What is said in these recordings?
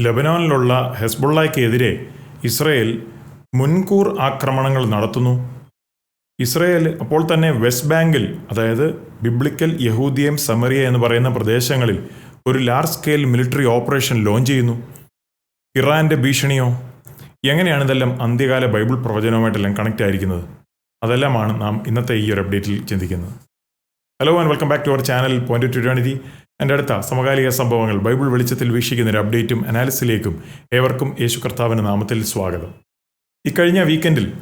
ലബനാനിലുള്ള ഹെസ്ബുള്ളയ്ക്കെതിരെ Israel മുൻകൂർ ആക്രമണങ്ങൾ നടത്തുന്നു. ഇസ്രയേൽ അപ്പോൾ തന്നെ വെസ്റ്റ് ബാങ്കിൽ അതായത് ബിബ്ലിക്കൽ യഹൂദിയം സമറിയ എന്ന് പറയുന്ന പ്രദേശങ്ങളിൽ ഒരു large scale military operation launch ചെയ്യുന്നു. ഇറാന്റെ ഭീഷണിയോ? എങ്ങനെയാണ് ഇതെല്ലാം അന്ത്യകാല ബൈബിൾ പ്രവചനവുമായിട്ടെല്ലാം കണക്റ്റ് ആയിരിക്കുന്നത്? അതെല്ലാമാണ് നാം ഇന്നത്തെ ഈ ഒരു അപ്ഡേറ്റിൽ ചിന്തിക്കുന്നത്. Hello and welcome back to our channel point two twenty എന്റെ അടുത്ത സമകാലിക സംഭവങ്ങൾ ബൈബിൾ വെളിച്ചത്തിൽ വീക്ഷിക്കുന്ന ഒരു അപ്ഡേറ്റും അനാലിസിലേക്കും ഏവർക്കും യേശു കർത്താവിന്റെ നാമത്തിൽ സ്വാഗതം. ഇക്കഴിഞ്ഞ വീക്കെൻഡിൽ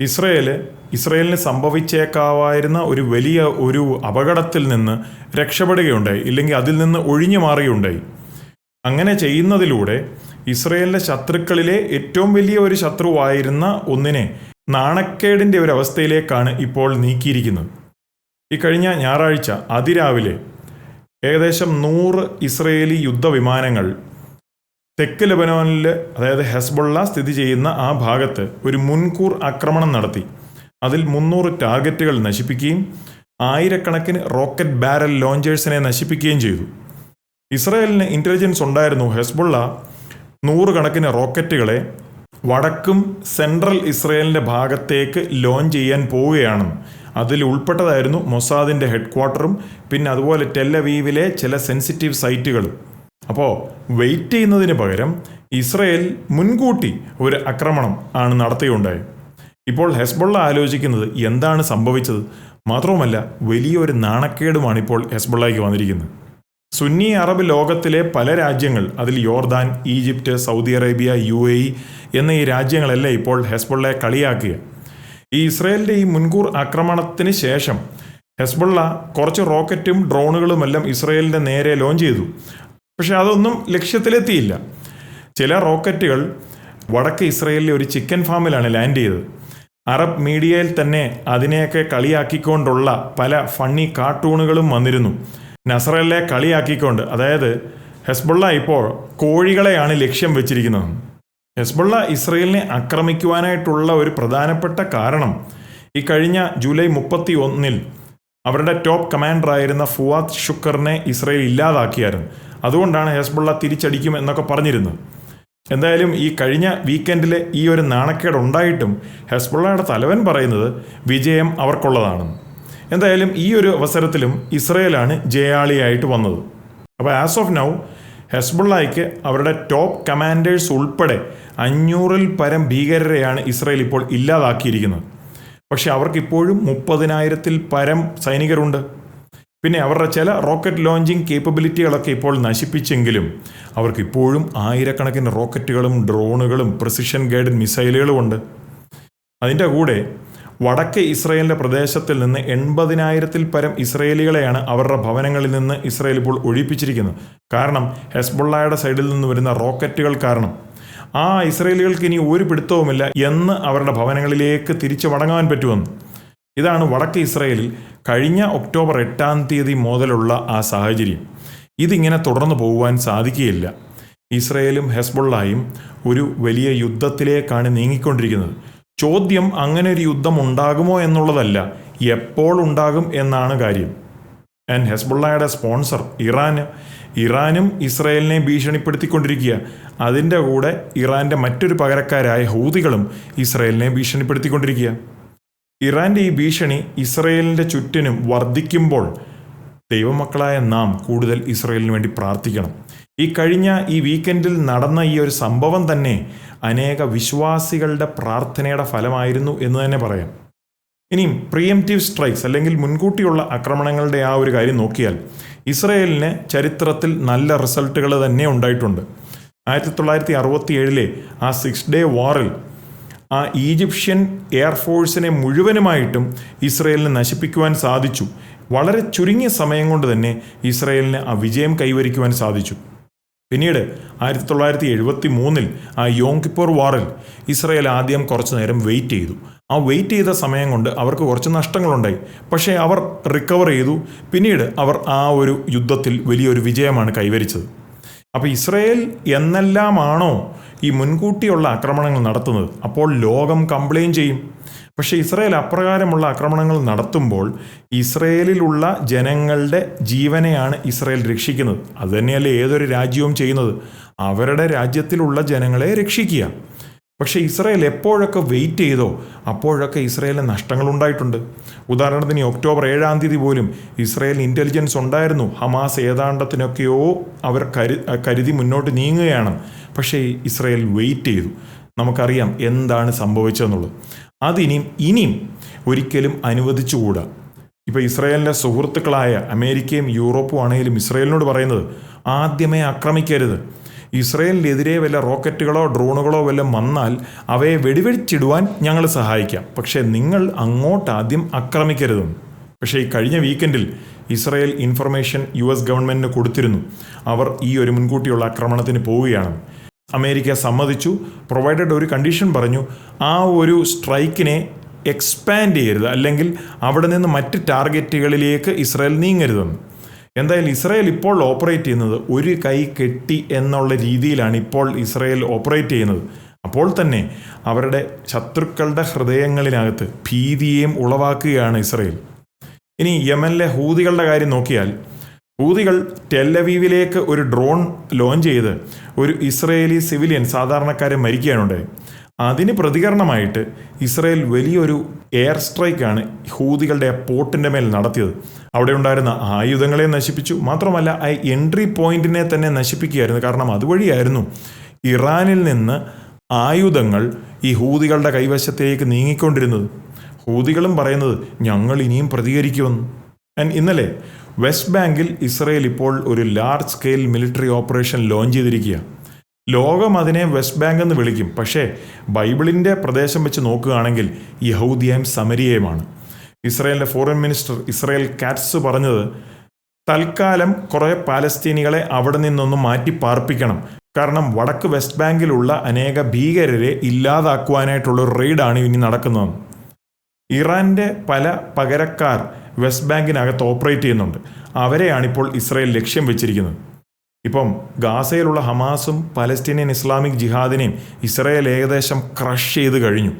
ഇസ്രയേൽ ഇസ്രയേലിന് സംഭവിച്ചേക്കാവായിരുന്ന ഒരു വലിയ ഒരു അപകടത്തിൽ നിന്ന് രക്ഷപ്പെടുകയുണ്ടായി ഇല്ലെങ്കിൽ അതിൽ നിന്ന് ഒഴിഞ്ഞു മാറുകയുണ്ടായി. അങ്ങനെ ചെയ്യുന്നതിലൂടെ ഇസ്രയേലിന്റെ ശത്രുക്കളിലെ ഏറ്റവും വലിയ ഒരു ശത്രുവായിരുന്ന ഒന്നിനെ നാണക്കേടിന്റെ ഒരു അവസ്ഥയിലേക്കാണ് ഇപ്പോൾ നീക്കിയിരിക്കുന്നത്. ഈ കഴിഞ്ഞ ഞായറാഴ്ച അതിരാവിലെ ഏകദേശം നൂറ് ഇസ്രയേലി യുദ്ധവിമാനങ്ങൾ തെക്ക് ലെബനോനിൽ അതായത് ഹെസ്ബുള്ള സ്ഥിതി ചെയ്യുന്ന ആ ഭാഗത്ത് ഒരു മുൻകൂർ ആക്രമണം നടത്തി. അതിൽ മുന്നൂറ് ടാർഗറ്റുകൾ നശിപ്പിക്കുകയും ആയിരക്കണക്കിന് റോക്കറ്റ് ബാരൽ ലോഞ്ചേഴ്സിനെ നശിപ്പിക്കുകയും ചെയ്തു. ഇസ്രയേലിന് ഇന്റലിജൻസ് ഉണ്ടായിരുന്നു ഹെസ്ബുള്ള നൂറുകണക്കിന് റോക്കറ്റുകളെ വടക്കും സെൻട്രൽ ഇസ്രയേലിന്റെ ഭാഗത്തേക്ക് ലോഞ്ച് ചെയ്യാൻ പോവുകയാണെന്ന്. അതിൽ ഉൾപ്പെട്ടതായിരുന്നു മൊസാദിന്റെ ഹെഡ്ക്വാർട്ടറും പിന്നെ അതുപോലെ ടെല്ലവീവിലെ ചില സെൻസിറ്റീവ് സൈറ്റുകളും. അപ്പോൾ വെയിറ്റ് ചെയ്യുന്നതിന് പകരം ഇസ്രയേൽ മുൻകൂട്ടി ഒരു ആക്രമണം ആണ് നടത്തുകയുണ്ടായത് ഇപ്പോൾ ഹെസ്ബുള്ള ആലോചിക്കുന്നത് എന്താണ് സംഭവിച്ചത്? മാത്രവുമല്ല വലിയൊരു നാണക്കേടുമാണ് ഇപ്പോൾ ഹെസ്ബുള്ളയ്ക്ക് വന്നിരിക്കുന്നത്. സുന്നി അറബ് ലോകത്തിലെ പല രാജ്യങ്ങൾ അതിൽ യോർദാൻ ഈജിപ്റ്റ് സൗദി അറേബ്യ യു എന്ന രാജ്യങ്ങളെല്ലാം ഇപ്പോൾ ഹെസ്ബുള്ളയെ കളിയാക്കുക. ഈ ഇസ്രയേലിന്റെ ഈ മുൻകൂർ ആക്രമണത്തിന് ശേഷം ഹെസ്ബുള്ള കുറച്ച് റോക്കറ്റും ഡ്രോണുകളും എല്ലാം ഇസ്രായേലിന്റെ നേരെ ലോഞ്ച് ചെയ്തു. പക്ഷെ അതൊന്നും ലക്ഷ്യത്തിലെത്തിയില്ല. ചില റോക്കറ്റുകൾ വടക്ക് ഇസ്രായേലിലെ ഒരു ചിക്കൻ ഫാമിലാണ് ലാൻഡ് ചെയ്തത്. അറബ് മീഡിയയിൽ തന്നെ അതിനെയൊക്കെ കളിയാക്കിക്കൊണ്ടുള്ള പല ഫണ്ണി കാർട്ടൂണുകളും വന്നിരുന്നു. നസറലിലെ കളിയാക്കിക്കൊണ്ട്. അതായത് ഹെസ്ബുള്ള ഇപ്പോൾ കോഴികളെയാണ് ലക്ഷ്യം വെച്ചിരിക്കുന്നത്. ഹെസ്ബുള്ള ഇസ്രയേലിനെ ആക്രമിക്കുവാനായിട്ടുള്ള ഒരു പ്രധാനപ്പെട്ട കാരണം ഈ കഴിഞ്ഞ ജൂലൈ മുപ്പത്തി ഒന്നിൽ അവരുടെ ടോപ്പ് കമാൻഡറായിരുന്ന ഫുവാദ് ഷുക്കറിനെ ഇസ്രയേൽ ഇല്ലാതാക്കിയായിരുന്നു. അതുകൊണ്ടാണ് ഹെസ്ബുള്ള തിരിച്ചടിക്കും എന്നൊക്കെ പറഞ്ഞിരുന്നത്. എന്തായാലും ഈ കഴിഞ്ഞ വീക്കെൻഡിലെ ഈ ഒരു നാണക്കേട് ഉണ്ടായിട്ടും ഹെസ്ബുള്ളയുടെ തലവൻ പറയുന്നത് വിജയം അവർക്കുള്ളതാണെന്ന് എന്തായാലും ഈ ഒരു അവസരത്തിലും ഇസ്രയേലാണ് ജയാളിയായിട്ട് വന്നത്. അപ്പോൾ ആസ് ഓഫ് നൗ ഹെസ്ബുള്ളയ്ക്ക് അവരുടെ ടോപ്പ് കമാൻഡേഴ്സ് ഉൾപ്പെടെ അഞ്ഞൂറിൽ പരം ഭീകരരെയാണ് ഇസ്രയേൽ ഇപ്പോൾ ഇല്ലാതാക്കിയിരിക്കുന്നത്. പക്ഷേ അവർക്ക് ഇപ്പോഴും മുപ്പതിനായിരത്തിൽ പരം സൈനികരുണ്ട്. പിന്നെ അവരുടെ ചില റോക്കറ്റ് ലോഞ്ചിങ് കേപ്പബിലിറ്റികളൊക്കെ ഇപ്പോൾ നശിപ്പിച്ചെങ്കിലും അവർക്ക് ഇപ്പോഴും ആയിരക്കണക്കിന് റോക്കറ്റുകളും ഡ്രോണുകളും പ്രിസിഷൻ ഗൈഡഡ് മിസൈലുകളും ഉണ്ട്. അതിന്റെ കൂടെ വടക്ക് ഇസ്രയേലിന്റെ പ്രദേശത്തിൽ നിന്ന് എൺപതിനായിരത്തിൽ പരം ഇസ്രയേലികളെയാണ് അവരുടെ ഭവനങ്ങളിൽ നിന്ന് ഇസ്രയേൽ ഇപ്പോൾ ഒഴിപ്പിച്ചിരിക്കുന്നത്. കാരണം ഹെസ്ബുള്ളയുടെ സൈഡിൽ നിന്ന് വരുന്ന റോക്കറ്റുകൾ കാരണം. ആ ഇസ്രയേലികൾക്ക് ഇനി ഒരു പിടുത്തവുമില്ല എന്ന് അവരുടെ ഭവനങ്ങളിലേക്ക് തിരിച്ചു മടങ്ങാൻ പറ്റുമെന്ന്. ഇതാണ് വടക്ക് ഇസ്രയേലിൽ കഴിഞ്ഞ ഒക്ടോബർ എട്ടാം തീയതി മുതലുള്ള ആ സാഹചര്യം. ഇതിങ്ങനെ തുടർന്നു പോകുവാൻ സാധിക്കുകയില്ല. ഇസ്രയേലും ഹെസ്ബുള്ളായും ഒരു വലിയ യുദ്ധത്തിലേക്കാണ് നീങ്ങിക്കൊണ്ടിരിക്കുന്നത്. ചോദ്യം അങ്ങനെ ഒരു യുദ്ധം ഉണ്ടാകുമോ എന്നുള്ളതല്ല എപ്പോൾ ഉണ്ടാകും എന്നാണ് കാര്യം. ആൻഡ് ഹെസ്ബുള്ളയുടെ സ്പോൺസർ ഇറാന്. ഇറാനും ഇസ്രയേലിനെ ഭീഷണിപ്പെടുത്തിക്കൊണ്ടിരിക്കുക. അതിന്റെ കൂടെ ഇറാന്റെ മറ്റൊരു പകരക്കാരായ ഹൂതികളും ഇസ്രയേലിനെ ഭീഷണിപ്പെടുത്തിക്കൊണ്ടിരിക്കുക. ഇറാന്റെ ഈ ഭീഷണി ഇസ്രയേലിന്റെ ചുറ്റിനും വർദ്ധിക്കുമ്പോൾ ദൈവമക്കളായ നാം കൂടുതൽ ഇസ്രയേലിന് വേണ്ടി പ്രാർത്ഥിക്കണം. ഈ കഴിഞ്ഞ ഈ വീക്കെൻഡിൽ നടന്ന ഈ ഒരു സംഭവം തന്നെ അനേക വിശ്വാസികളുടെ പ്രാർത്ഥനയുടെ ഫലമായിരുന്നു എന്ന് തന്നെ പറയാം. ഇനിയും പ്രിയംറ്റീവ് സ്ട്രൈക്സ് അല്ലെങ്കിൽ മുൻകൂട്ടിയുള്ള ആക്രമണങ്ങളുടെ ആ ഒരു കാര്യം നോക്കിയാൽ ഇസ്രയേലിന് ചരിത്രത്തിൽ നല്ല റിസൾട്ടുകൾ തന്നെ ഉണ്ടായിട്ടുണ്ട്. ആയിരത്തി തൊള്ളായിരത്തി അറുപത്തി ഏഴിലെ ആ സിക്സ് ഡേ വാറിൽ ആ ഈജിപ്ഷ്യൻ എയർഫോഴ്സിനെ മുഴുവനുമായിട്ടും ഇസ്രയേലിന് നശിപ്പിക്കുവാൻ സാധിച്ചു. വളരെ ചുരുങ്ങിയ സമയം കൊണ്ട് തന്നെ ഇസ്രയേലിന് ആ വിജയം കൈവരിക്കുവാൻ സാധിച്ചു. പിന്നീട് ആയിരത്തി തൊള്ളായിരത്തി എഴുപത്തി മൂന്നിൽ ആ യോങ് കിപ്പോർ വാറിൽ ഇസ്രയേൽ ആദ്യം കുറച്ചു നേരം വെയിറ്റ് ചെയ്തു. ആ വെയിറ്റ് ചെയ്ത സമയം കൊണ്ട് അവർക്ക് കുറച്ച് നഷ്ടങ്ങളുണ്ടായി. പക്ഷേ അവർ റിക്കവർ ചെയ്തു. പിന്നീട് അവർ ആ ഒരു യുദ്ധത്തിൽ വലിയൊരു വിജയമാണ് കൈവരിച്ചത്. അപ്പോൾ ഇസ്രയേൽ എന്നെല്ലാമാണോ ഈ മുൻകൂട്ടിയുള്ള ആക്രമണങ്ങൾ നടത്തുന്നത്? അപ്പോൾ ലോകം കംപ്ലെയിൻ ചെയ്യും. പക്ഷേ ഇസ്രയേൽ അപ്രകാരമുള്ള ആക്രമണങ്ങൾ നടത്തുമ്പോൾ ഇസ്രയേലിലുള്ള ജനങ്ങളുടെ ജീവനെയാണ് ഇസ്രയേൽ രക്ഷിക്കുന്നത്. അതുതന്നെയല്ലേ ഏതൊരു രാജ്യവും ചെയ്യുന്നത്? അവരുടെ രാജ്യത്തിലുള്ള ജനങ്ങളെ രക്ഷിക്കുക. പക്ഷേ ഇസ്രയേൽ എപ്പോഴൊക്കെ വെയിറ്റ് ചെയ്തോ അപ്പോഴൊക്കെ ഇസ്രയേലിന് നഷ്ടങ്ങൾ ഉണ്ടായിട്ടുണ്ട്. ഉദാഹരണത്തിന് ഒക്ടോബർ ഏഴാം തീയതി പോലും ഇസ്രയേൽ ഇന്റലിജൻസ് ഉണ്ടായിരുന്നു. ഹമാസ് ഏതാണ്ടത്തിനൊക്കെയോ അവർ കരു കരുതി മുന്നോട്ട് നീങ്ങുകയാണ്. പക്ഷേ ഇസ്രയേൽ വെയിറ്റ് ചെയ്തു. നമുക്കറിയാം എന്താണ് സംഭവിച്ചതെന്നുള്ളത്. അതിനിയും ഇനിയും ഒരിക്കലും അനുവദിച്ചുകൂടാ. ഇപ്പോൾ ഇസ്രായേലിന്റെ സുഹൃത്തുക്കളായ അമേരിക്കയും യൂറോപ്പും ആണെങ്കിലും ഇസ്രായേലിനോട് പറയുന്നത് ആദ്യമേ ആക്രമിക്കരുത്. ഇസ്രയേലിനെതിരെ വല്ല റോക്കറ്റുകളോ ഡ്രോണുകളോ വല്ലതും വന്നാൽ അവയെ വെടിവെടിച്ചിടുവാൻ ഞങ്ങൾ സഹായിക്കാം. പക്ഷേ നിങ്ങൾ അങ്ങോട്ട് ആദ്യം ആക്രമിക്കരുതെന്ന് പക്ഷേ ഈ കഴിഞ്ഞ വീക്കെൻഡിൽ ഇസ്രായേൽ ഇൻഫർമേഷൻ യു എസ് ഗവൺമെന്റിന് കൊടുത്തിരുന്നു. അവർ ഈ ഒരു മുൻകൂട്ടിയുള്ള ആക്രമണത്തിന് പോവുകയാണ്. അമേരിക്ക സമ്മതിച്ചു. പ്രൊവൈഡഡ് ഒരു കണ്ടീഷൻ പറഞ്ഞു. ആ ഒരു സ്ട്രൈക്കിനെ എക്സ്പാൻഡ് ചെയ്യരുത്. അല്ലെങ്കിൽ അവിടെ നിന്ന് മറ്റ് ടാർഗറ്റുകളിലേക്ക് ഇസ്രായേൽ നീങ്ങരുതെന്ന്. എന്തായാലും ഇസ്രായേൽ ഇപ്പോൾ ഓപ്പറേറ്റ് ചെയ്യുന്നത് ഒരു കൈ കെട്ടി എന്നുള്ള രീതിയിലാണ് ഇപ്പോൾ ഇസ്രായേൽ ഓപ്പറേറ്റ് ചെയ്യുന്നത്. അപ്പോൾ തന്നെ അവരുടെ ശത്രുക്കളുടെ ഹൃദയങ്ങളിനകത്ത് ഭീതിയെയും ഉളവാക്കുകയാണ് ഇസ്രായേൽ. ഇനി യമനിലെ ഹൂതികളുടെ കാര്യം നോക്കിയാൽ ഹൂതികൾ ടെല്ലവീവിലേക്ക് ഒരു ഡ്രോൺ ലോഞ്ച് ചെയ്ത് ഒരു ഇസ്രയേലി സിവിലിയൻ സാധാരണക്കാരെ മരിക്കാനുണ്ടായി അതിന് പ്രതികരണമായിട്ട് ഇസ്രയേൽ വലിയൊരു എയർ സ്ട്രൈക്കാണ് ഹൂതികളുടെ പോർട്ടിന്റെ മേൽ നടത്തിയത്. അവിടെ ഉണ്ടായിരുന്ന ആയുധങ്ങളെ നശിപ്പിച്ചു. മാത്രമല്ല ആ എൻട്രി പോയിന്റിനെ തന്നെ നശിപ്പിക്കുകയായിരുന്നു. കാരണം അതുവഴിയായിരുന്നു ഇറാനിൽ നിന്ന് ആയുധങ്ങൾ ഈ ഹൂതികളുടെ കൈവശത്തേക്ക് നീങ്ങിക്കൊണ്ടിരുന്നത്. ഹൂതികളും പറയുന്നത് ഞങ്ങൾ ഇനിയും പ്രതികരിക്കുമെന്ന്. ഇന്നലെ വെസ്റ്റ് ബാങ്കിൽ ഇസ്രയേൽ ഇപ്പോൾ ഒരു large scale military operation launch ചെയ്തിരിക്കുകയാണ് ലോകം അതിനെ വെസ്റ്റ് ബാങ്ക് എന്ന് വിളിക്കും. പക്ഷേ ബൈബിളിന്റെ പ്രദേശം വെച്ച് നോക്കുകയാണെങ്കിൽ യഹൂദിയയും സമരിയയുമാണ്. ഇസ്രയേലിന്റെ ഫോറിൻ മിനിസ്റ്റർ ഇസ്രയേൽ കാറ്റ്സ് പറഞ്ഞത് തൽക്കാലം കുറേ പാലസ്തീനികളെ അവിടെ നിന്നൊന്നും മാറ്റി പാർപ്പിക്കണം. കാരണം വടക്ക് വെസ്റ്റ് ബാങ്കിലുള്ള അനേക ഭീകരരെ ഇല്ലാതാക്കുവാനായിട്ടുള്ള ഒരു റെയ്ഡാണ് ഇനി നടക്കുന്നത്. ഇറാന്റെ പല പകരക്കാർ വെസ്റ്റ് ബാങ്കിനകത്ത് ഓപ്പറേറ്റ് ചെയ്യുന്നുണ്ട്. അവരെയാണ് ഇപ്പോൾ ഇസ്രായേൽ ലക്ഷ്യം വെച്ചിരിക്കുന്നത്. ഇപ്പം ഗാസയിലുള്ള ഹമാസും പലസ്തീനിയൻ ഇസ്ലാമിക് ജിഹാദിനെയും ഇസ്രായേൽ ഏകദേശം ക്രഷ് ചെയ്ത് കഴിഞ്ഞു.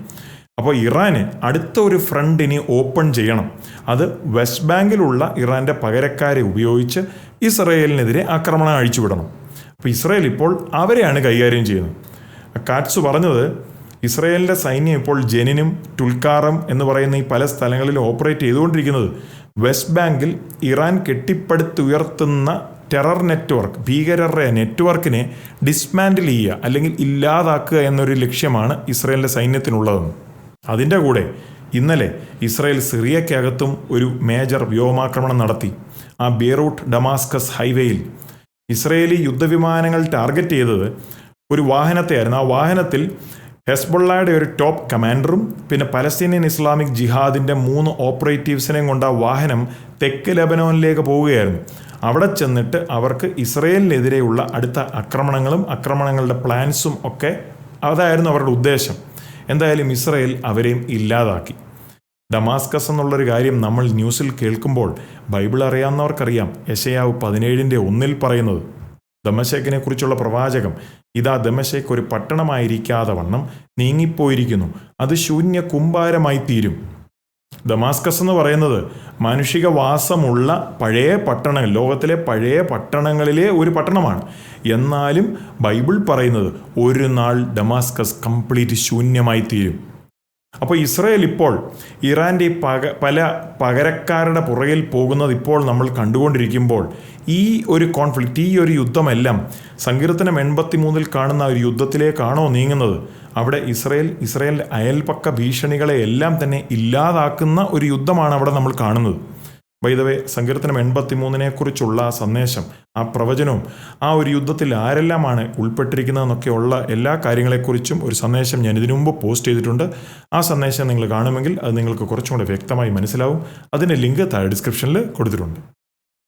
അപ്പോൾ ഇറാന് അടുത്ത ഒരു ഫ്രണ്ട് ഇനി ഓപ്പൺ ചെയ്യണം. അത് വെസ്റ്റ് ബാങ്കിലുള്ള ഇറാന്റെ പകരക്കാരെ ഉപയോഗിച്ച് ഇസ്രയേലിനെതിരെ ആക്രമണം അഴിച്ചുവിടണം. അപ്പോൾ ഇസ്രയേൽ ഇപ്പോൾ അവരെയാണ് കൈകാര്യം ചെയ്യുന്നത്. കാറ്റ്സ് പറഞ്ഞത് ഇസ്രയേലിന്റെ സൈന്യം ഇപ്പോൾ ജെനിനും ടുൽക്കാറും എന്ന് പറയുന്ന ഈ പല സ്ഥലങ്ങളിലും ഓപ്പറേറ്റ് ചെയ്തുകൊണ്ടിരിക്കുന്നത്. വെസ്റ്റ് ബാങ്കിൽ ഇറാൻ കെട്ടിപ്പടുത്തുയർത്തുന്ന ടെറർ നെറ്റ്വർക്ക് ഭീകരരുടെ നെറ്റ്വർക്കിനെ ഡിസ്മാൻഡിൽ ചെയ്യുക അല്ലെങ്കിൽ ഇല്ലാതാക്കുക എന്നൊരു ലക്ഷ്യമാണ് ഇസ്രയേലിന്റെ സൈന്യത്തിനുള്ളതെന്ന്. അതിന്റെ കൂടെ ഇന്നലെ ഇസ്രയേൽ സിറിയക്കകത്തും ഒരു മേജർ വ്യോമാക്രമണം നടത്തി. ആ ബീറൂട്ട് ഡമാസ്കസ് ഹൈവേയിൽ ഇസ്രയേലി യുദ്ധവിമാനങ്ങൾ ടാർഗറ്റ് ചെയ്തത് ഒരു വാഹനത്തെയായിരുന്നു. ആ വാഹനത്തിൽ ഹെസ്ബുള്ളയുടെ ഒരു ടോപ്പ് കമാൻഡറും പിന്നെ പലസ്തീനിയൻ ഇസ്ലാമിക് ജിഹാദിന്റെ മൂന്ന് ഓപ്പറേറ്റീവ്സിനെയും കൊണ്ട് ആ വാഹനം തെക്ക് ലെബനോനിലേക്ക് പോവുകയായിരുന്നു. അവിടെ ചെന്നിട്ട് അവർക്ക് ഇസ്രയേലിനെതിരെയുള്ള അടുത്ത ആക്രമണങ്ങളും ആക്രമണങ്ങളുടെ പ്ലാൻസും ഒക്കെ അതായിരുന്നു അവരുടെ ഉദ്ദേശം. എന്തായാലും ഇസ്രയേൽ അവരെയും ഇല്ലാതാക്കി. ഡമാസ്കസ് എന്നുള്ളൊരു കാര്യം നമ്മൾ ന്യൂസിൽ കേൾക്കുമ്പോൾ ബൈബിൾ അറിയാവുന്നവർക്കറിയാം. യശയാവ് പതിനേഴിന്റെ ഒന്നിൽ പറയുന്നത് ദമശേക്കിനെ കുറിച്ചുള്ള പ്രവാചകം ഇതാ ദമശേഖ് ഒരു പട്ടണമായിരിക്കാതെ വണ്ണം നീങ്ങിപ്പോയിരിക്കുന്നു. അത് ശൂന്യ കുമ്പാരമായി തീരും ദമാസ്കസ് എന്ന് പറയുന്നത് മാനുഷിക വാസമുള്ള പഴയ പട്ടണം ലോകത്തിലെ പഴയ പട്ടണങ്ങളിലെ ഒരു പട്ടണമാണ്. എന്നാലും ബൈബിൾ പറയുന്നത് ഒരു നാൾ ഡമാസ്കസ് കംപ്ലീറ്റ് ശൂന്യമായി തീരും അപ്പോൾ ഇസ്രായേൽ ഇപ്പോൾ ഇറാന്റെ പക പല പകരക്കാരുടെ പുറകിൽ പോകുന്നത് ഇപ്പോൾ നമ്മൾ കണ്ടുകൊണ്ടിരിക്കുമ്പോൾ ഈ ഒരു കോൺഫ്ലിക്റ്റ് ഈ ഒരു യുദ്ധമെല്ലാം സങ്കീർത്തനം എൺപത്തി മൂന്നിൽ കാണുന്ന ഒരു യുദ്ധത്തിലേക്കാണോ നീങ്ങുന്നത്? അവിടെ ഇസ്രയേൽ ഇസ്രയേലിന്റെ അയൽപക്ക ഭീഷണികളെ എല്ലാം തന്നെ ഇല്ലാതാക്കുന്ന ഒരു യുദ്ധമാണ് അവിടെ നമ്മൾ കാണുന്നത്. വൈദവേ സങ്കീർത്തനം എൺപത്തി ആ സന്ദേശം ആ പ്രവചനവും ആ ഒരു യുദ്ധത്തിൽ ആരെല്ലാമാണ് ഉൾപ്പെട്ടിരിക്കുന്നതെന്നൊക്കെയുള്ള എല്ലാ കാര്യങ്ങളെക്കുറിച്ചും ഒരു സന്ദേശം ഞാൻ ഇതിനു മുമ്പ് പോസ്റ്റ് ചെയ്തിട്ടുണ്ട്. ആ സന്ദേശം നിങ്ങൾ കാണുമെങ്കിൽ അത് നിങ്ങൾക്ക് കുറച്ചും കൂടെ വ്യക്തമായി മനസ്സിലാവും. അതിന്റെ ലിങ്ക് താഴെ ഡിസ്ക്രിപ്ഷനിൽ കൊടുത്തിട്ടുണ്ട്.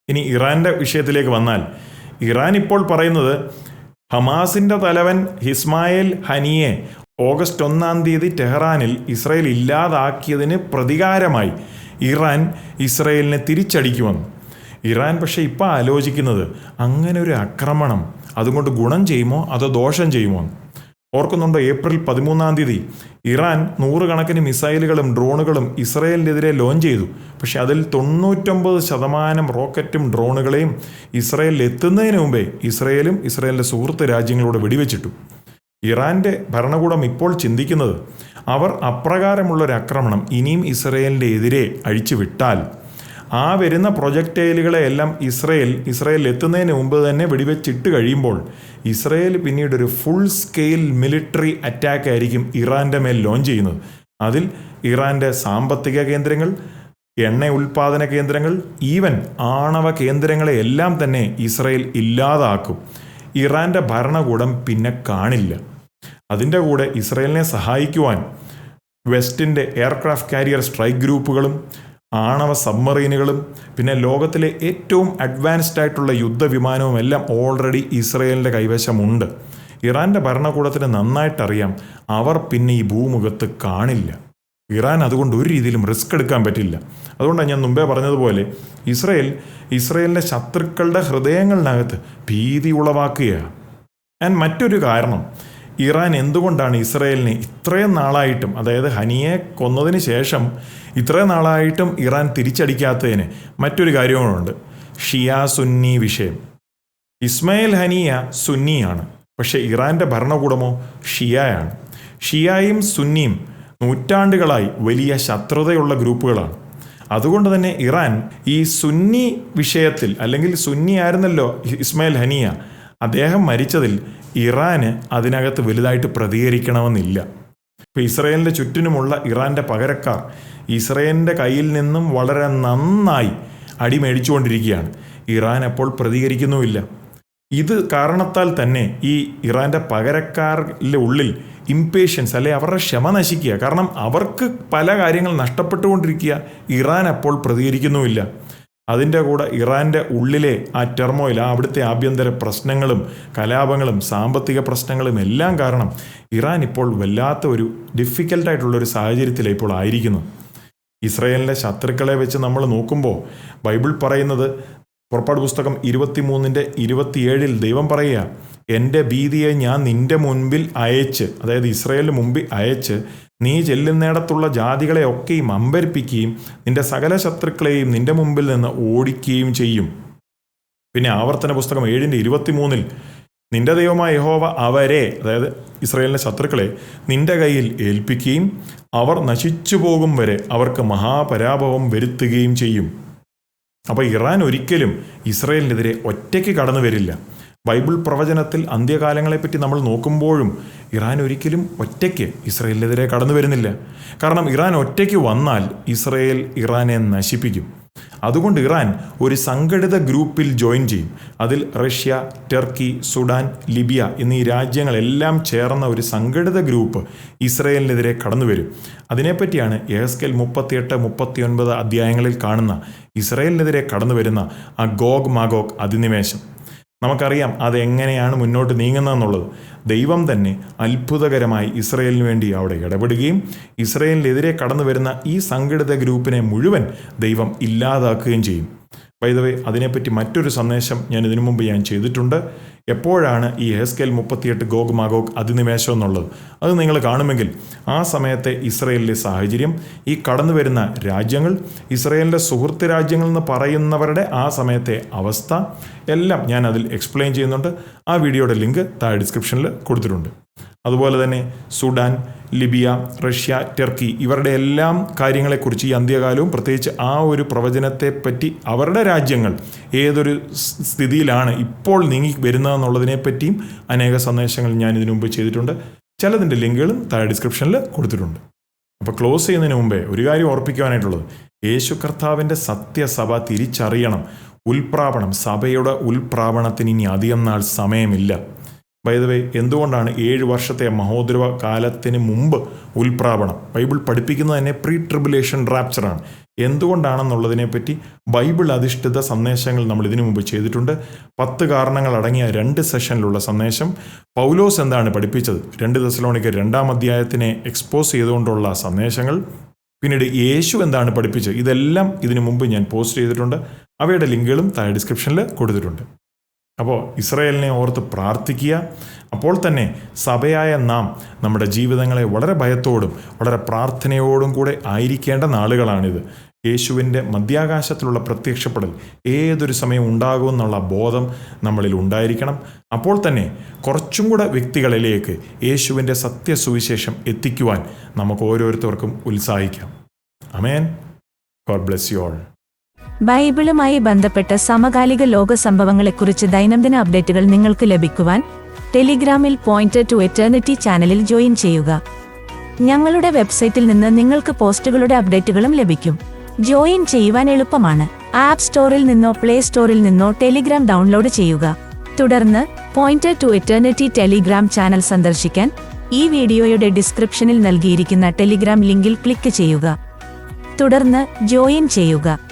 ഇനി ഇറാന്റെ വിഷയത്തിലേക്ക് വന്നാൽ ഇറാൻ ഇപ്പോൾ പറയുന്നത് ഹമാസിന്റെ തലവൻ ഹിസ്മായിൽ ഹനിയെ ഓഗസ്റ്റ് ഒന്നാം തീയതി ടെഹ്റാനിൽ ഇസ്രയേൽ ഇല്ലാതാക്കിയതിന് പ്രതികാരമായി. ഇറാൻ ഇസ്രയേലിനെ തിരിച്ചടിക്കുമെന്ന് ഇറാൻ പക്ഷേ ഇപ്പോൾ ആലോചിക്കുന്നത് അങ്ങനെ ഒരു ആക്രമണം അതുകൊണ്ട് ഗുണം ചെയ്യുമോ അതോ ദോഷം ചെയ്യുമോ? എന്ന് ഓർക്കുന്നുണ്ടോ ഏപ്രിൽ പതിമൂന്നാം തീയതി ഇറാൻ നൂറുകണക്കിന് മിസൈലുകളും ഡ്രോണുകളും ഇസ്രയേലിനെതിരെ ലോഞ്ച് ചെയ്തു. പക്ഷെ അതിൽ തൊണ്ണൂറ്റൊമ്പത് ശതമാനം റോക്കറ്റും ഡ്രോണുകളെയും ഇസ്രയേലിൽ എത്തുന്നതിന് മുമ്പേ ഇസ്രയേലും ഇസ്രയേലിന്റെ സുഹൃത്ത് രാജ്യങ്ങളോട് വെടിവെച്ചിട്ടു. ഇറാന്റെ ഭരണകൂടം ഇപ്പോൾ ചിന്തിക്കുന്നത് അവർ അപ്രകാരമുള്ളൊരു ആക്രമണം ഇനിയും ഇസ്രയേലിന്റെ എതിരെ അഴിച്ചുവിട്ടാൽ. ആ വരുന്ന പ്രൊജക്റ്റൈലുകളെ എല്ലാം ഇസ്രയേൽ ഇസ്രയേൽ എത്തുന്നതിന് മുമ്പ് തന്നെ വെടിവെച്ചിട്ട് കഴിയുമ്പോൾ ഇസ്രയേൽ പിന്നീട് ഒരു ഫുൾ സ്കെയിൽ മിലിറ്ററി അറ്റാക്ക് ആയിരിക്കും ഇറാന്റെ മേൽ ലോഞ്ച് ചെയ്യുന്നത്. അതിൽ ഇറാന്റെ സാമ്പത്തിക കേന്ദ്രങ്ങൾ എണ്ണ ഉൽപാദന കേന്ദ്രങ്ങൾ ഈവൻ ആണവ കേന്ദ്രങ്ങളെ എല്ലാം തന്നെ ഇസ്രയേൽ ഇല്ലാതാക്കും. ഇറാന്റെ ഭരണകൂടം പിന്നെ കാണില്ല. അതിന്റെ കൂടെ ഇസ്രയേലിനെ സഹായിക്കുവാൻ വെസ്റ്റിന്റെ എയർക്രാഫ്റ്റ് കാരിയർ സ്ട്രൈക്ക് ഗ്രൂപ്പുകളും ആണവ സബ്മറീനുകളും പിന്നെ ലോകത്തിലെ ഏറ്റവും അഡ്വാൻസ്ഡ് ആയിട്ടുള്ള യുദ്ധവിമാനവും എല്ലാം ഓൾറെഡി ഇസ്രയേലിന്റെ കൈവശമുണ്ട്. ഇറാന്റെ ഭരണകൂടത്തിന് നന്നായിട്ടറിയാം അവർ പിന്നെ ഈ ഭൂമുഖത്ത് കാണില്ല. ഇറാൻ അതുകൊണ്ട് ഒരു രീതിയിലും റിസ്ക് എടുക്കാൻ പറ്റില്ല. അതുകൊണ്ടാണ് ഞാൻ മുമ്പേ പറഞ്ഞതുപോലെ ഇസ്രയേൽ ഇസ്രയേലിന്റെ ശത്രുക്കളുടെ ഹൃദയങ്ങളിനകത്ത് ഭീതി ഉളവാക്കുകയാണ്. ആൻഡ് മറ്റൊരു കാരണം ഇറാൻ എന്തുകൊണ്ടാണ് ഇസ്രയേലിനെ ഇത്രയും നാളായിട്ടും അതായത് ഹനിയെ കൊന്നതിന് ശേഷം ഇത്രയും നാളായിട്ടും ഇറാൻ തിരിച്ചടിക്കാത്തതിന് മറ്റൊരു കാര്യങ്ങളുണ്ട് ഷിയ സുന്നി വിഷയം. ഇസ്മായിൽ ഹനിയ സുന്നിയാണ് പക്ഷേ ഇറാന്റെ ഭരണകൂടമോ ഷിയായാണ്. ഷിയായും സുന്നിയും നൂറ്റാണ്ടുകളായി വലിയ ശത്രുതയുള്ള ഗ്രൂപ്പുകളാണ്. അതുകൊണ്ട് തന്നെ ഇറാൻ ഈ സുന്നി വിഷയത്തിൽ അല്ലെങ്കിൽ സുന്നി ആയിരുന്നല്ലോ ഇസ്മായിൽ ഹനിയ അദ്ദേഹം മരിച്ചതിൽ ഇറാന് അതിനകത്ത് വലുതായിട്ട് പ്രതികരിക്കണമെന്നില്ല. ഇപ്പോൾ ഇസ്രയേലിന്റെ ചുറ്റിനുമുള്ള ഇറാന്റെ പകരക്കാർ ഇസ്രയേലിന്റെ കയ്യിൽ നിന്നും വളരെ നന്നായി അടിമേടിച്ചുകൊണ്ടിരിക്കുകയാണ് ഇറാൻ അപ്പോൾ പ്രതികരിക്കുന്നുമില്ല. ഇത് കാരണത്താൽ തന്നെ ഈ ഇറാന്റെ പകരക്കാരിന്റെ ഉള്ളിൽ ഇംപേഷ്യൻസ് അല്ലെ അവരുടെ ക്ഷമ നശിക്കുക. കാരണം അവർക്ക് പല കാര്യങ്ങൾ നഷ്ടപ്പെട്ടുകൊണ്ടിരിക്കുക. ഇറാൻ അപ്പോൾ പ്രതികരിക്കുന്നുമില്ല. അതിന്റെ കൂടെ ഇറാന്റെ ഉള്ളിലെ ആ ടെർമോയിൽ ആ അവിടുത്തെ ആഭ്യന്തര പ്രശ്നങ്ങളും കലാപങ്ങളും സാമ്പത്തിക പ്രശ്നങ്ങളും എല്ലാം കാരണം ഇറാൻ ഇപ്പോൾ വല്ലാത്ത ഒരു ഡിഫിക്കൽട്ടായിട്ടുള്ളൊരു സാഹചര്യത്തിലാണ് ഇപ്പോൾ ആയിരിക്കുന്നു. ഇസ്രയേലിന്റെ ശത്രുക്കളെ വെച്ച് നമ്മൾ നോക്കുമ്പോൾ ബൈബിൾ പറയുന്നത് പുറപ്പാട് പുസ്തകം ഇരുപത്തിമൂന്നിന്റെ ഇരുപത്തിയേഴിൽ ദൈവം പറയുക എന്റെ ഭീതിയെ ഞാൻ നിന്റെ മുൻപിൽ അയച്ച് അതായത് ഇസ്രയേലിന് മുമ്പിൽ അയച്ച് നീ ചെല്ലുന്നിടത്തുള്ള ജാതികളെയൊക്കെയും അമ്പരിപ്പിക്കുകയും നിന്റെ സകല ശത്രുക്കളെയും നിന്റെ മുമ്പിൽ നിന്ന് ഓടിക്കുകയും ചെയ്യും. പിന്നെ ആവർത്തന പുസ്തകം ഏഴിന്റെ ഇരുപത്തിമൂന്നിൽ നിന്റെ ദൈവമായ യഹോവ അവരെ അതായത് ഇസ്രയേലിന്റെ ശത്രുക്കളെ നിന്റെ കയ്യിൽ ഏൽപ്പിക്കുകയും അവർ നശിച്ചു പോകും വരെ അവർക്ക് മഹാപരാഭവം വരുത്തുകയും ചെയ്യും. അപ്പോൾ ഇറാൻ ഒരിക്കലും ഇസ്രയേലിനെതിരെ ഒറ്റയ്ക്ക് കടന്നു വരില്ല. ബൈബിൾ പ്രവചനത്തിൽ അന്ത്യകാലങ്ങളെപ്പറ്റി നമ്മൾ നോക്കുമ്പോഴും ഇറാൻ ഒരിക്കലും ഒറ്റയ്ക്ക് ഇസ്രയേലിനെതിരെ കടന്നു വരുന്നില്ല. കാരണം ഇറാൻ ഒറ്റയ്ക്ക് വന്നാൽ ഇസ്രയേൽ ഇറാനെ നശിപ്പിക്കും. അതുകൊണ്ട് ഇറാൻ ഒരു സംഘടിത ഗ്രൂപ്പിൽ ജോയിൻ ചെയ്യും. അതിൽ റഷ്യ ടർക്കി സുഡാൻ ലിബിയ എന്നീ രാജ്യങ്ങളെല്ലാം ചേർന്ന ഒരു സംഘടിത ഗ്രൂപ്പ് ഇസ്രയേലിനെതിരെ കടന്നു വരും. അതിനെപ്പറ്റിയാണ് എസ്കെൽ മുപ്പത്തിയെട്ട് മുപ്പത്തിയൊൻപത് അധ്യായങ്ങളിൽ കാണുന്ന ഇസ്രയേലിനെതിരെ കടന്നു വരുന്ന ആ ഗോഗ് മാഗോഗ് അധിനിവേശം. നമുക്കറിയാം അതെങ്ങനെയാണ് മുന്നോട്ട് നീങ്ങുന്നതെന്നുള്ളത്. ദൈവം തന്നെ അത്ഭുതകരമായി ഇസ്രയേലിന് വേണ്ടി അവിടെ ഇടപെടുകയും ഇസ്രയേലിനെതിരെ കടന്നു വരുന്ന ഈ സംഘടിത ഗ്രൂപ്പിനെ മുഴുവൻ ദൈവം ഇല്ലാതാക്കുകയും ചെയ്യും. വൈദവേ അതിനെപ്പറ്റി മറ്റൊരു സന്ദേശം ഞാൻ ഇതിനു മുമ്പ് ഞാൻ ചെയ്തിട്ടുണ്ട്. എപ്പോഴാണ് ഈ ഹെസ്കേൽ മുപ്പത്തിയെട്ട് ഗോഗ് മാഗോഗ് അധിനിവേശം എന്നുള്ളത്? അത് നിങ്ങൾ കാണുമെങ്കിൽ ആ സമയത്തെ ഇസ്രയേലിലെ സാഹചര്യം ഈ കടന്നു വരുന്ന രാജ്യങ്ങൾ ഇസ്രയേലിന്റെ സുഹൃത്ത് രാജ്യങ്ങൾ എന്ന് പറയുന്നവരുടെ ആ സമയത്തെ അവസ്ഥ എല്ലാം ഞാൻ അതിൽ എക്സ്പ്ലെയിൻ ചെയ്യുന്നുണ്ട്. ആ വീഡിയോയുടെ ലിങ്ക് താഴെ ഡിസ്ക്രിപ്ഷനിൽ കൊടുത്തിട്ടുണ്ട്. അതുപോലെ തന്നെ സുഡാൻ ലിബിയ റഷ്യ ടർക്കി ഇവരുടെ എല്ലാം കാര്യങ്ങളെക്കുറിച്ച് ഈ അന്ത്യകാലവും പ്രത്യേകിച്ച് ആ ഒരു പ്രവചനത്തെ പറ്റി അവരുടെ രാജ്യങ്ങൾ ഏതൊരു സ്ഥിതിയിലാണ് ഇപ്പോൾ നീങ്ങി വരുന്നതെന്നുള്ളതിനെപ്പറ്റിയും അനേക സന്ദേശങ്ങൾ ഞാൻ ഇതിനു മുമ്പ് ചെയ്തിട്ടുണ്ട്. ചിലതിന്റെ ലിങ്കുകളും താഴെ ഡിസ്ക്രിപ്ഷനിൽ കൊടുത്തിട്ടുണ്ട്. അപ്പോൾ ക്ലോസ് ചെയ്യുന്നതിന് മുമ്പേ ഒരു കാര്യം ഓർപ്പിക്കുവാനായിട്ടുള്ളത്. യേശു കർത്താവിന്റെ സത്യസഭ തിരിച്ചറിയണം. ഉൽപ്രാപണം സഭയുടെ ഉൽപ്രാപണത്തിന് ഇനി അധികം നാൾ സമയമില്ല. വൈദവേ എന്തുകൊണ്ടാണ് ഏഴ് വർഷത്തെ മഹോദ്രവ കാലത്തിന് മുമ്പ് ഉൽപ്രാപണം ബൈബിൾ പഠിപ്പിക്കുന്നത് തന്നെ പ്രീ ട്രിബുലേഷൻ റാപ്ചറാണ് എന്തുകൊണ്ടാണെന്നുള്ളതിനെപ്പറ്റി ബൈബിൾ അധിഷ്ഠിത സന്ദേശങ്ങൾ നമ്മൾ ഇതിനു മുമ്പ് ചെയ്തിട്ടുണ്ട്. പത്ത് കാരണങ്ങൾ അടങ്ങിയ രണ്ട് സെഷനിലുള്ള സന്ദേശം. പൗലോസ് എന്താണ് പഠിപ്പിച്ചത്? രണ്ട് ദശലോണിക്ക് രണ്ടാം അധ്യായത്തിനെ എക്സ്പോസ് ചെയ്തുകൊണ്ടുള്ള സന്ദേശങ്ങൾ. പിന്നീട് യേശു എന്താണ് പഠിപ്പിച്ചത്? ഇതെല്ലാം ഇതിനു മുമ്പ് ഞാൻ പോസ്റ്റ് ചെയ്തിട്ടുണ്ട്. അവയുടെ ലിങ്കുകളും താഴെ ഡിസ്ക്രിപ്ഷനിൽ കൊടുത്തിട്ടുണ്ട്. അപ്പോൾ ഇസ്രയേലിനെ ഓർത്ത് പ്രാർത്ഥിക്കുക. അപ്പോൾ തന്നെ സഭയായ നാം നമ്മുടെ ജീവിതങ്ങളെ വളരെ ഭയത്തോടും വളരെ പ്രാർത്ഥനയോടും കൂടെ ആയിരിക്കേണ്ട നാളുകളാണിത്. യേശുവിന്റെ മധ്യാകാശത്തിലുള്ള പ്രത്യക്ഷപ്പെടൽ ഏതൊരു സമയം ഉണ്ടാകുമെന്നുള്ള ബോധം നമ്മളിൽ ഉണ്ടായിരിക്കണം. അപ്പോൾ തന്നെ കുറച്ചും കൂടെ വ്യക്തികളിലേക്ക് യേശുവിന്റെ സത്യസുവിശേഷം എത്തിക്കുവാൻ നമുക്ക് ഓരോരുത്തർക്കും ഉത്സാഹിക്കാം. Amen God bless you all ബൈബിളുമായി ബന്ധപ്പെട്ട സമകാലിക ലോക സംഭവങ്ങളെക്കുറിച്ച് ദൈനംദിന അപ്ഡേറ്റുകൾ നിങ്ങൾക്ക് ലഭിക്കുവാൻ ടെലിഗ്രാമിൽ പോയിന്റ് ടു എറ്റേണിറ്റി ചാനലിൽ ജോയിൻ ചെയ്യുക. ഞങ്ങളുടെ വെബ്സൈറ്റിൽ നിന്ന് നിങ്ങൾക്ക് പോസ്റ്റുകളുടെ അപ്ഡേറ്റുകളും ലഭിക്കും. ജോയിൻ ചെയ്യുവാൻ എളുപ്പമാണ്. ആപ്പ് സ്റ്റോറിൽ നിന്നോ പ്ലേ സ്റ്റോറിൽ നിന്നോ ടെലിഗ്രാം ഡൗൺലോഡ് ചെയ്യുക. തുടർന്ന് point to eternity Telegram channel സന്ദർശിക്കാൻ ഈ വീഡിയോയുടെ ഡിസ്ക്രിപ്ഷനിൽ നൽകിയിരിക്കുന്ന ടെലിഗ്രാം ലിങ്കിൽ ക്ലിക്ക് ചെയ്യുക. തുടർന്ന് ജോയിൻ ചെയ്യുക.